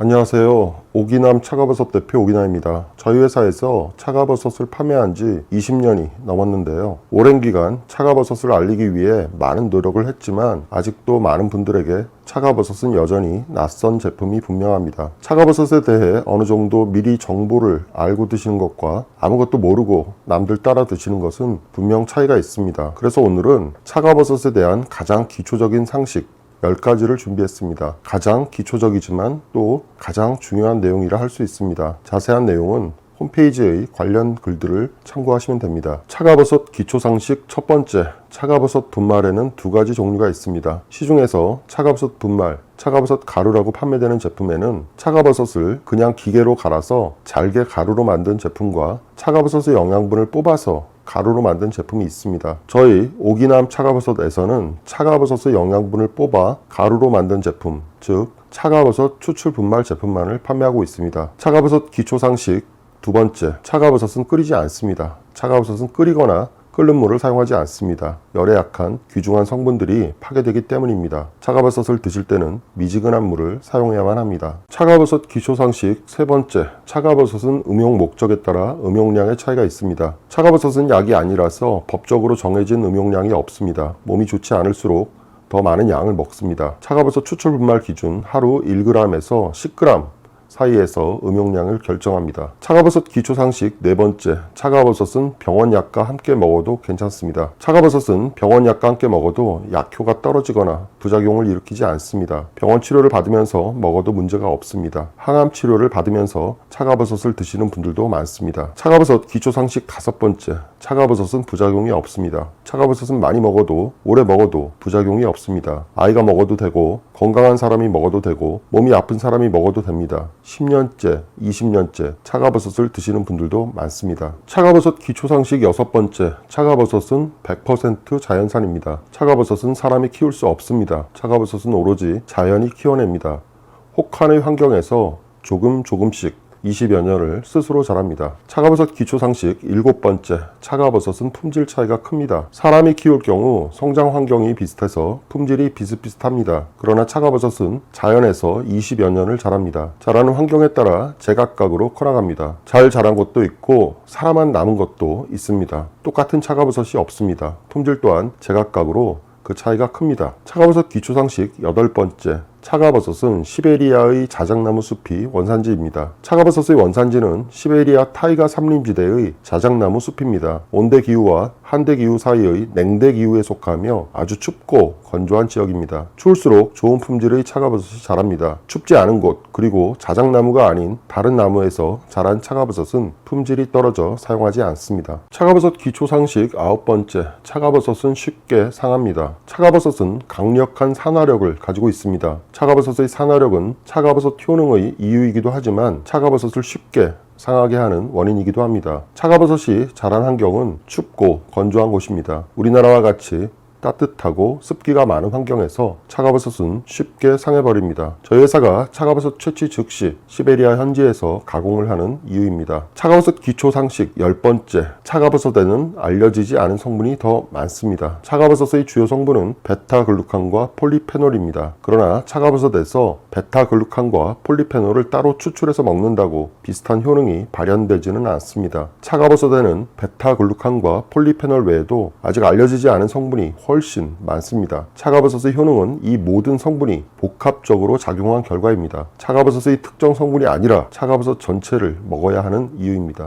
안녕하세요. 오기남 차가버섯 대표 오기남입니다. 저희 회사에서 차가버섯을 판매한 지 20년이 넘었는데요. 오랜 기간 차가버섯을 알리기 위해 많은 노력을 했지만 아직도 많은 분들에게 차가버섯은 여전히 낯선 제품이 분명합니다. 차가버섯에 대해 어느 정도 미리 정보를 알고 드시는 것과 아무것도 모르고 남들 따라 드시는 것은 분명 차이가 있습니다. 그래서 오늘은 차가버섯에 대한 가장 기초적인 상식 10가지를 준비했습니다. 가장 기초적이지만 또 가장 중요한 내용이라 할 수 있습니다. 자세한 내용은 홈페이지의 관련 글들을 참고하시면 됩니다. 차가버섯 기초상식 첫 번째, 차가버섯 분말에는 두 가지 종류가 있습니다. 시중에서 차가버섯 분말, 차가버섯 가루라고 판매되는 제품에는 차가버섯을 그냥 기계로 갈아서 잘게 가루로 만든 제품과 차가버섯의 영양분을 뽑아서 가루로 만든 제품이 있습니다. 저희 오기남 차가버섯에서는 차가버섯의 영양분을 뽑아 가루로 만든 제품, 즉 차가버섯 추출 분말 제품만을 판매하고 있습니다. 차가버섯 기초 상식 두 번째, 차가버섯은 끓이지 않습니다. 차가버섯은 끓이거나 끓는 물을 사용하지 않습니다. 열에 약한 귀중한 성분들이 파괴되기 때문입니다. 차가버섯을 드실 때는 미지근한 물을 사용해야만 합니다. 차가버섯 기초 상식 세 번째, 차가버섯은 음용 목적에 따라 음용량의 차이가 있습니다. 차가버섯은 약이 아니라서 법적으로 정해진 음용량이 없습니다. 몸이 좋지 않을수록 더 많은 양을 먹습니다. 차가버섯 추출 분말 기준 하루 1g에서 10g 사이에서 음용량을 결정합니다. 차가버섯 기초 상식 네 번째, 차가버섯은 병원 약과 함께 먹어도 괜찮습니다. 차가버섯은 병원 약과 함께 먹어도 약효가 떨어지거나 부작용을 일으키지 않습니다. 병원 치료를 받으면서 먹어도 문제가 없습니다. 항암 치료를 받으면서 차가버섯을 드시는 분들도 많습니다. 차가버섯 기초 상식 다섯 번째, 차가버섯은 부작용이 없습니다. 차가버섯은 많이 먹어도 오래 먹어도 부작용이 없습니다. 아이가 먹어도 되고 건강한 사람이 먹어도 되고 몸이 아픈 사람이 먹어도 됩니다. 10년째, 20년째 차가버섯을 드시는 분들도 많습니다. 차가버섯 기초상식 여섯 번째, 차가버섯은 100% 자연산입니다. 차가버섯은 사람이 키울 수 없습니다. 차가버섯은 오로지 자연이 키워냅니다. 혹한의 환경에서 조금 조금씩 20여 년을 스스로 자랍니다. 차가버섯 기초상식 일곱 번째, 차가버섯은 품질 차이가 큽니다. 사람이 키울 경우 성장 환경이 비슷해서 품질이 비슷비슷합니다. 그러나 차가버섯은 자연에서 20여 년을 자랍니다. 자라는 환경에 따라 제각각으로 커나갑니다. 잘 자란 것도 있고 사람만 남은 것도 있습니다. 똑같은 차가버섯이 없습니다. 품질 또한 제각각으로 그 차이가 큽니다. 차가버섯 기초상식 여덟 번째, 차가버섯은 시베리아의 자작나무 숲이 원산지입니다. 차가버섯의 원산지는 시베리아 타이가 삼림지대의 자작나무 숲입니다. 온대 기후와 한대 기후 사이의 냉대 기후에 속하며 아주 춥고 건조한 지역입니다. 추울수록 좋은 품질의 차가버섯이 자랍니다. 춥지 않은 곳 그리고 자작나무가 아닌 다른 나무에서 자란 차가버섯은 품질이 떨어져 사용하지 않습니다. 차가버섯 기초 상식 아홉 번째 차가버섯은 쉽게 상합니다. 차가버섯은 강력한 산화력을 가지고 있습니다. 차가버섯의 산화력은 차가버섯 효능의 이유이기도 하지만 차가버섯을 쉽게 상하게 하는 원인이기도 합니다. 차가버섯이 자란 환경은 춥고 건조한 곳입니다. 우리나라와 같이 따뜻하고 습기가 많은 환경에서 차가버섯은 쉽게 상해버립니다. 저희 회사가 차가버섯 채취 즉시 시베리아 현지에서 가공을 하는 이유입니다. 차가버섯 기초 상식 열 번째 차가버섯에는 알려지지 않은 성분이 더 많습니다. 차가버섯의 주요 성분은 베타글루칸과 폴리페놀입니다. 그러나 차가버섯에서 베타글루칸과 폴리페놀을 따로 추출해서 먹는다고 비슷한 효능이 발현되지는 않습니다. 차가버섯에는 베타글루칸과 폴리페놀 외에도 아직 알려지지 않은 성분이 훨씬 많습니다. 차가버섯의 효능은 이 모든 성분이 복합적으로 작용한 결과입니다. 차가버섯의 특정 성분이 아니라 차가버섯 전체를 먹어야 하는 이유입니다.